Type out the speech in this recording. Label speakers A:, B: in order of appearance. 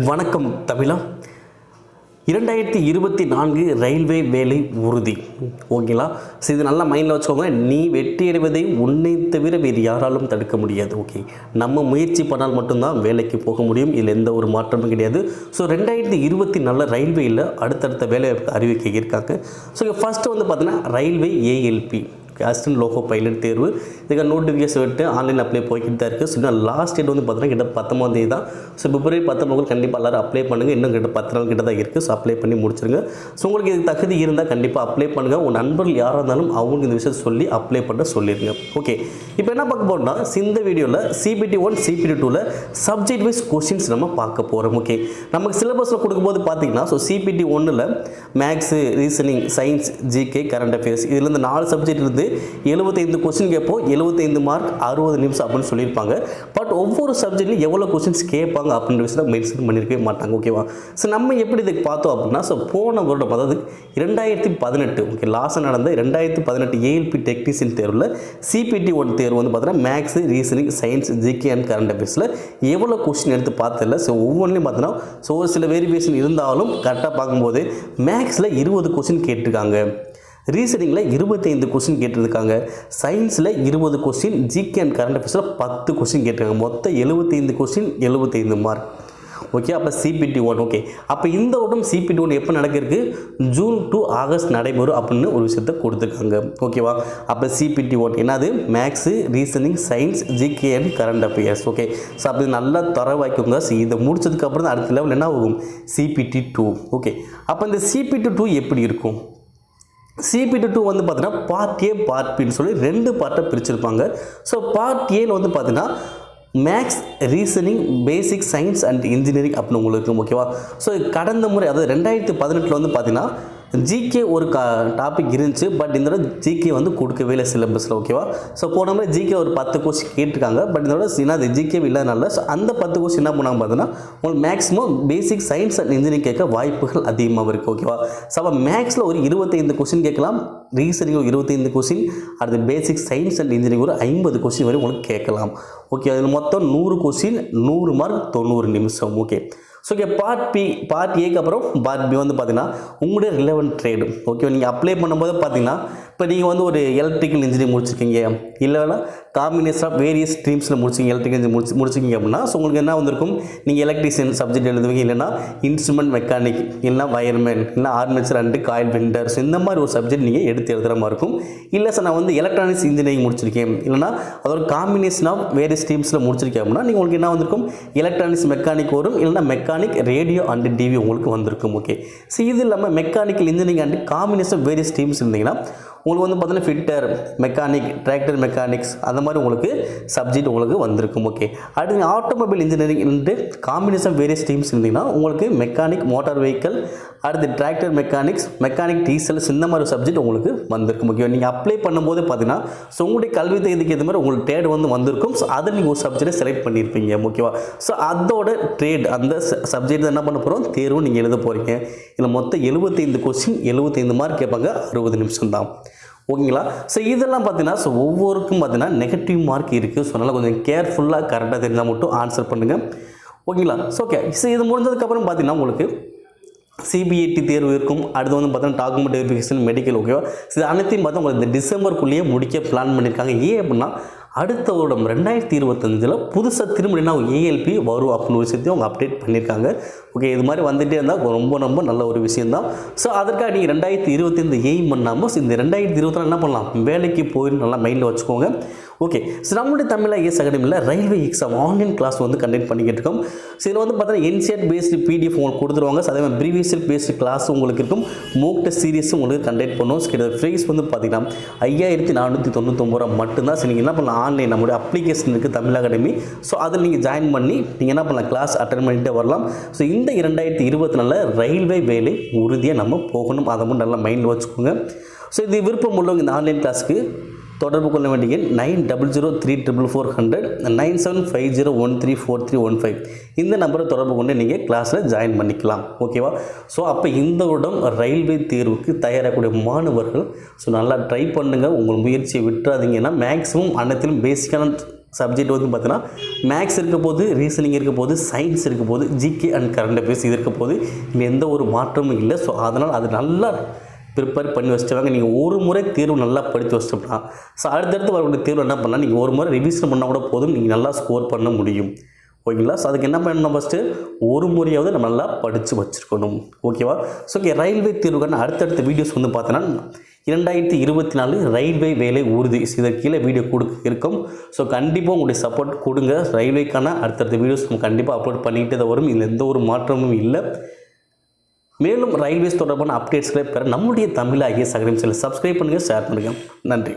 A: வணக்கம் தமிழா. இரண்டாயிரத்தி இருபத்தி நான்கு ரயில்வே வேலை உறுதி. ஓகேங்களா? ஸோ இது நல்லா மைண்டில் வச்சுக்கோங்க. நீ வெற்றி அடைவதை உன்னை தவிர வேறு யாராலும் தடுக்க முடியாது. ஓகே. நம்ம முயற்சி பண்ணால் மட்டும்தான் வேலைக்கு போக முடியும். இதில் எந்த ஒரு மாற்றமும் கிடையாது. ஸோ ரெண்டாயிரத்தி இருபத்தி நாலில் ரயில்வேயில் அடுத்தடுத்த வேலை அறிவிக்க இருக்காங்க. ஸோ ஃபஸ்ட்டு வந்து பார்த்தீங்கன்னா railway ALP assistant loco pilot தேர்வு. இதுக்காக நோட்டிஃபிகேஷன் விட்டு ஆன்லைன் அப்ளை போய்கிட்டு தான் இருக்குது ஸோ இன்னும் லாஸ்ட் டேட் வந்து பார்த்தீங்கன்னா கிட்ட பத்தொம்பது தேதி தான். ஸோ பிப்ரவரி பத்தொம்பது கண்டிப்பாக எல்லாரும் அப்ளை பண்ணுங்கள் இன்னும் கிட்ட பத்து நாள் கிட்ட தான் இருக்குது ஸோ அப்ளை பண்ணி முடிச்சிருங்க. ஸோ உங்களுக்கு இது தகுதி இருந்தால் கண்டிப்பாக அப்ளை பண்ணுங்கள் உங்கள் நண்பர்கள் யாராக இருந்தாலும் அவங்களுக்கு இந்த விஷயத்தை சொல்லி அப்ளை பண்ண சொல்லிடுங்க ஓகே இப்போ என்ன பார்க்க போகிறோம்னா இந்த வீடியோவில் சிபிடி ஒன் சிபிடி டூவில் சப்ஜெக்ட் வைஸ் கொஸ்டின்ஸ் நம்ம பார்க்க போகிறோம் ஓகே நமக்கு சிலபஸில் கொடுக்கும்போது பார்த்தீங்கன்னா ஸோ சிபிடி ஒன்றில் maths reasoning science GK current affairs இதில் இந்த நாலு சப்ஜெக்ட் இருந்து எழுபத்தைந்து கொஸ்டின் கேட்போம். எழுபத்தைந்து மார்க் அறுபது நிமிஷம் அப்படின்னு சொல்லியிருப்பாங்க. பட் ஒவ்வொரு சப்ஜெக்ட்லையும் எவ்வளோ கொஸ்டின்ஸ் கேட்பாங்க அப்படின்ற விஷயத்தை மென்ஷன் பண்ணியிருக்கவே மாட்டாங்க ஓகேவா ஸோ நம்ம எப்படி இதுக்கு பார்த்தோம் அப்படின்னா ஸோ போன வருடம் அதாவது ரெண்டாயிரத்தி பதினெட்டு ஓகே லாஸ்ட் நடந்த ரெண்டாயிரத்தி பதினெட்டு ஏஎல்பி டெக்னீஷியன் தேர்வில் சிபிடி ஒன் தேர்வு வந்து பார்த்தீங்கன்னா maths reasoning science GK and current அஃபேர்ஸில் எவ்வளோ கொஸ்டின் எடுத்து பார்த்ததில்ல. ஸோ ஒவ்வொன்றிலையும் பார்த்தீங்கன்னா ஸோ ஒரு சில வேரியேஷன் இருந்தாலும் கரெக்டாக பார்க்கும்போது மேக்ஸில் இருபது கொஸ்டின் கேட்டிருக்காங்க. ரீசனிங்கில் இருபத்தைந்து கொஸ்டின் கேட்டிருக்காங்க. சயின்ஸில் இருபது கொஸ்டின் ஜிகே அண்ட் கரண்ட் அஃபேர்ஸில் பத்து கொஸ்டின் கேட்டிருக்காங்க. மொத்தம் எழுபத்தைந்து கொஸ்டின் எழுபத்தைந்து மார்க் ஓகே அப்போ சிபிடி ஒன் ஓகே அப்போ இந்த வருடம் சிபிடி ஒன் எப்போ நடக்கிறதுக்கு ஜூன் டு ஆகஸ்ட் நடைபெறும் அப்படின்னு ஒரு விஷயத்த கொடுத்துருக்காங்க. ஓகேவா அப்போ சிபிடி ஒன் என்னது? Maths reasoning science GK and current affairs okay so அப்படி நல்லா தரவாய்க்குங்க ஸோ இதை முடிச்சதுக்கப்புறம் தான் அடுத்த லெவல் என்ன ஆகும்? சிபிடி டூ ஓகே அப்போ இந்த சிபிடி டூ எப்படி இருக்கும்? சிபிடி டூ வந்து பார்த்தீங்கன்னா பார்ட் ஏ பார்ட் பின்னு சொல்லி ரெண்டு பார்ட்டை பிரிச்சிருப்பாங்க. ஸோ பார்ட் ஏல வந்து பார்த்தீங்கன்னா maths reasoning basic science and engineering அப்படின்னு உங்களுக்கு இருக்கும் ஓகேவா ஸோ கடந்த முறை அதாவது ரெண்டாயிரத்தி பதினெட்டில் வந்து பார்த்தீங்கன்னா ஜிகே ஒரு கா டாபிக் இருந்துச்சு பட் இந்த தடவை ஜிகே வந்து கொடுக்கவே இல்லை சிலபஸில் ஓகேவா ஸோ போன முறை ஜிகே ஒரு பத்து கொஸ்டின் கேட்டிருக்காங்க பட் இந்த தடவை என்ன அது ஜிகே இல்லாதனால ஸோ அந்த பத்து கொஸ்டின் என்ன பண்ணாங்க பார்த்தீங்கன்னா உங்களுக்கு maximum basic science and engineering கேட்க வாய்ப்புகள் அதிகமாக இருக்குது ஓகேவா ஸோ அப்போ மேக்ஸில் ஒரு இருபத்தைந்து கொஸ்டின் கேட்கலாம் ரீசனிங் ஒரு இருபத்தைந்து கொஸ்டின் அடுத்து பேசிக் சயின்ஸ் அண்ட் இன்ஜினியரிங் ஒரு ஐம்பது கொஸ்டின் வரை உங்களுக்கு கேட்கலாம் ஓகே அதில் மொத்தம் நூறு கொஸ்டின் நூறு மார்க் தொண்ணூறு நிமிஷம் okay so okay part B part ஏக்கு அப்புறம் பார்ட் பி வந்து பார்த்தீங்கன்னா உங்களுடைய ரிலவெண்ட் ட்ரேடு ஓகே நீங்கள் அப்ளை பண்ணும்போது பார்த்தீங்கன்னா இப்போ நீங்கள் வந்து ஒரு எலக்ட்ரிக்கல் இன்ஜினியரிங் முடிச்சிருக்கீங்க இல்லைனா காம்பினேஷன் ஆஃப் வேரியஸ் ஸ்ட்ரீம்ஸில் முடிச்சிங்க எலக்ட்ரிக்கல் இன்ஜினியர் முடிச்சு முடிச்சிங்க அப்படின்னா ஸோ உங்களுக்கு என்ன வந்திருக்கும்? நீங்கள் எலக்ட்ரிஷியன் சப்ஜெக்ட் எழுதுவீங்க இல்லைன்னா இன்ஸ்ட்ருமெண்ட் மெக்கானிக் இல்லைனா வயர்மேன் இல்லைனா ஆர்மேச்சர் அண்டு காயில் வெண்டர்ஸ் இந்த மாதிரி ஒரு சப்ஜெக்ட் நீங்கள் எடுத்து எழுதுகிற மாதிரி இருக்கும். இல்லை சார் நான் வந்து எலக்ட்ரானிக்ஸ் இன்ஜினியரிங் முடிச்சிருக்கேன் இல்லைனா அதோட காம்பினேஷன் ஆஃப் வேறு ஸ்ட்ரீம்ஸில் முடிச்சிருக்கேன் அப்படின்னா நீங்கள் உங்களுக்கு என்ன வந்திருக்கும்? எலக்ட்ரானிக்ஸ் மெக்கானிக் வரும் இல்லைனா மெக்கானிக் ரேடியோ அண்ட் டிவி உங்களுக்கு வந்திருக்கும் ஓகே ஸோ இது இல்லாமல் மெக்கானிக்கல் இன்ஜினியரிங் அண்ட் காம்பினேஷன் வேறு ஸ்ட்ரீம்ஸ் இருந்தீங்கன்னா உங்களுக்கு வந்து பார்த்தீங்கன்னா ஃபிட்டர் மெக்கானிக் டிராக்டர் மெக்கானிக்ஸ் அந்த மாதிரி உங்களுக்கு சப்ஜெக்ட் உங்களுக்கு வந்திருக்கும் ஓகே அடுத்து automobile engineering combination various teams இருந்தீங்கன்னா உங்களுக்கு மெக்கானிக் மோட்டார் வெஹிக்கல் அடுத்து டிராக்டர் மெக்கானிக்ஸ் மெக்கானிக் டீசல்ஸ் இந்த மாதிரி சப்ஜெக்ட் உங்களுக்கு வந்திருக்கும் ஓகே நீங்கள் அப்ளை பண்ணும்போது பார்த்தீங்கன்னா ஸோ உங்களுடைய கல்வி தகுதிக்கு ஏற்ற மாதிரி உங்களுக்கு ட்ரேட் வந்து வந்திருக்கும். ஸோ அதை நீங்கள் ஒரு சப்ஜெக்டை செலக்ட் பண்ணியிருப்பீங்க ஓகேவா ஸோ அதோட ட்ரேட் அந்த சப்ஜெக்ட் என்ன பண்ண போகிறோம் தேர்வு நீங்கள் எழுத போகிறீங்க இதில் மொத்தம் எழுபத்தைந்து கொஸ்டின் எழுபத்தைந்து மார்க் கேட்பாங்க அறுபது நிமிஷம் தான் ஓகேங்களா? ஸோ இதெல்லாம் பார்த்தீங்கன்னா ஸோ ஒவ்வொருக்கும் பார்த்தீங்கன்னா நெகட்டிவ் மார்க் இருக்குது ஸோ அதனால் கொஞ்சம் கேர்ஃபுல்லாக கரெக்டாக தெரிஞ்சால் மட்டும் ஆன்சர் பண்ணுங்கள் ஓகேங்களா? ஸோ ஓகே ஸோ இது முடிஞ்சதுக்கப்புறம் பார்த்தீங்கன்னா உங்களுக்கு சிபிஐடி தேர்வு இருக்கும். அடுத்து வந்து பார்த்தீங்கன்னா டாக்குமெண்ட் வெரிஃபிகேஷன் மெடிக்கல் ஓகேவா இது அனைத்தையும் பார்த்தா உங்களுக்கு இந்த டிசம்பருக்குள்ளேயே முடிக்க பிளான் பண்ணியிருக்காங்க. ஏன் அப்படின்னா அடுத்த வருடம் ரெண்டாயிரத்தி இருபத்தஞ்சில் புதுசாக திரும்ப என்ன ஏஎல்பி வரும் அப்படின்னு ஒரு விஷயத்தையும் அவங்க அப்டேட் பண்ணியிருக்காங்க. ஓகே இது மாதிரி வந்துகிட்டே இருந்தால் ரொம்ப ரொம்ப நல்ல ஒரு விஷயம் தான் ஸோ அதற்காக நீங்கள் ரெண்டாயிரத்தி இருபத்தைந்து எய்ம் பண்ணாமல் இந்த ரெண்டாயிரத்தி இருபத்தி என்ன பண்ணலாம்? வேலைக்கு போய் நல்லா மைண்டில் வச்சுக்கோங்க. ஓகே ஸோ நம்மளுடைய தமிழ் ஐஎஸ் அகாடமியில் ரயில்வே எக்ஸாம் ஆன்லைன் கிளாஸ் வந்து கண்டக்ட் பண்ணிக்கிட்டு இருக்கோம். ஸோ இதில் வந்து பார்த்தீங்கன்னா என்சிஆர் பேஸ்டு பிடிஎஃப் உங்களுக்கு கொடுத்துருவாங்க. ஸோ அதே மாதிரி ப்ரீவியஸ் பேஸ்டு கிளாஸ் உங்களுக்கு இருக்கும். மோக் டெஸ்ட் உங்களுக்கு கண்டக்ட் பண்ணுவோம் ஸோ ப்ரைஸ் வந்து பார்த்தீங்கன்னா ஐயாயிரத்தி நானூற்றி தொண்ணூத்தொம்பது ரூபா மட்டும்தான். ஸோ நீங்கள் என்ன பண்ணலாம்? ஆன்லைன் நம்மளுடைய அப்ளிகேஷன் இருக்குது தமிழ் அகாடமி. ஸோ அதில் நீங்கள் ஜாயின் பண்ணி நீங்கள் என்ன பண்ணலாம்? கிளாஸ் அட்டன் பண்ணிகிட்டே வரலாம். ஸோ இந்த இரண்டாயிரத்தி இருபத்தி நாலில் ரயில்வே வேலை உறுதியாக நம்ம போகணும். அதை மட்டும் நல்லா மைண்டில் வச்சுக்கோங்க. ஸோ இது விருப்பம் உள்ளவங்க இந்த ஆன்லைன் கிளாஸ்க்கு தொடர்பு கொள்ள வேண்டிய எண் nine double zero three triple four hundred nine seven five zero one three four three one five இந்த நம்பரை தொடர்பு கொண்டு நீங்கள் கிளாஸில் ஜாயின் பண்ணிக்கலாம். ஓகேவா ஸோ அப்போ இந்த வருடம் ரயில்வே தேர்வுக்கு தயாராகக்கூடிய மாணவர்கள் ஸோ நல்லா ட்ரை பண்ணுங்கள் உங்கள் முயற்சியை விட்டுறாதீங்கன்னா மேக்ஸிமம் அனைத்திலும் பேசிக்கான சப்ஜெக்ட் வந்து பார்த்தீங்கன்னா மேக்ஸ் இருக்க போது ரீசனிங் இருக்க போது சயின்ஸ் இருக்க போது ஜிகே அண்ட் கரண்ட் அஃபேர்ஸ் இது இருக்க போது இல்லை எந்த ஒரு மாற்றமும் இல்லை. ஸோ அதனால் அது நல்லா ப்ரிப்பேர் பண்ணி வச்சுட்டாங்க. நீங்கள் ஒரு முறை தேர்வு நல்லா படித்து வச்சிட்டோம்னா ஸோ அடுத்தடுத்து வரக்கூடிய தேர்வு என்ன பண்ணலாம்? நீங்கள் ஒரு முறை ரிவிஷன் பண்ணால் கூட போதும். நீங்கள் நல்லா ஸ்கோர் பண்ண முடியும். ஓகேங்களா? ஸோ அதுக்கு என்ன பண்ணணும் ஃபஸ்ட்டு ஒரு முறையாவது நம்ம நல்லா படித்து வச்சுருக்கணும். ஓகேவா? ஸோ ஓகே ரயில்வே தேர்வுக்கான அடுத்தடுத்த வீடியோஸ் வந்து பார்த்தோன்னா இரண்டாயிரத்தி இருபத்தி நாலு ரயில்வே வேலை உறுதி. இதற்கு கீழே வீடியோ கொடுக்க இருக்கும். ஸோ கண்டிப்பாக உங்களுடைய சப்போர்ட் கொடுங்க. ரயில்வேக்கான அடுத்தடுத்த வீடியோஸ் நம்ம கண்டிப்பாக அப்லோட் பண்ணிக்கிட்டே தான் வரும். இதில் எந்த ஒரு மாற்றமும் இல்லை. மேலும் ரயில்வேஸ் தொடர்பான அப்டேட்ஸ்களை பெற நம்முடைய தமிழ் ஐஎஸ் அகாடமி சப்ஸ்கிரைப் பண்ணுங்கள் ஷேர் பண்ணுங்கள் நன்றி.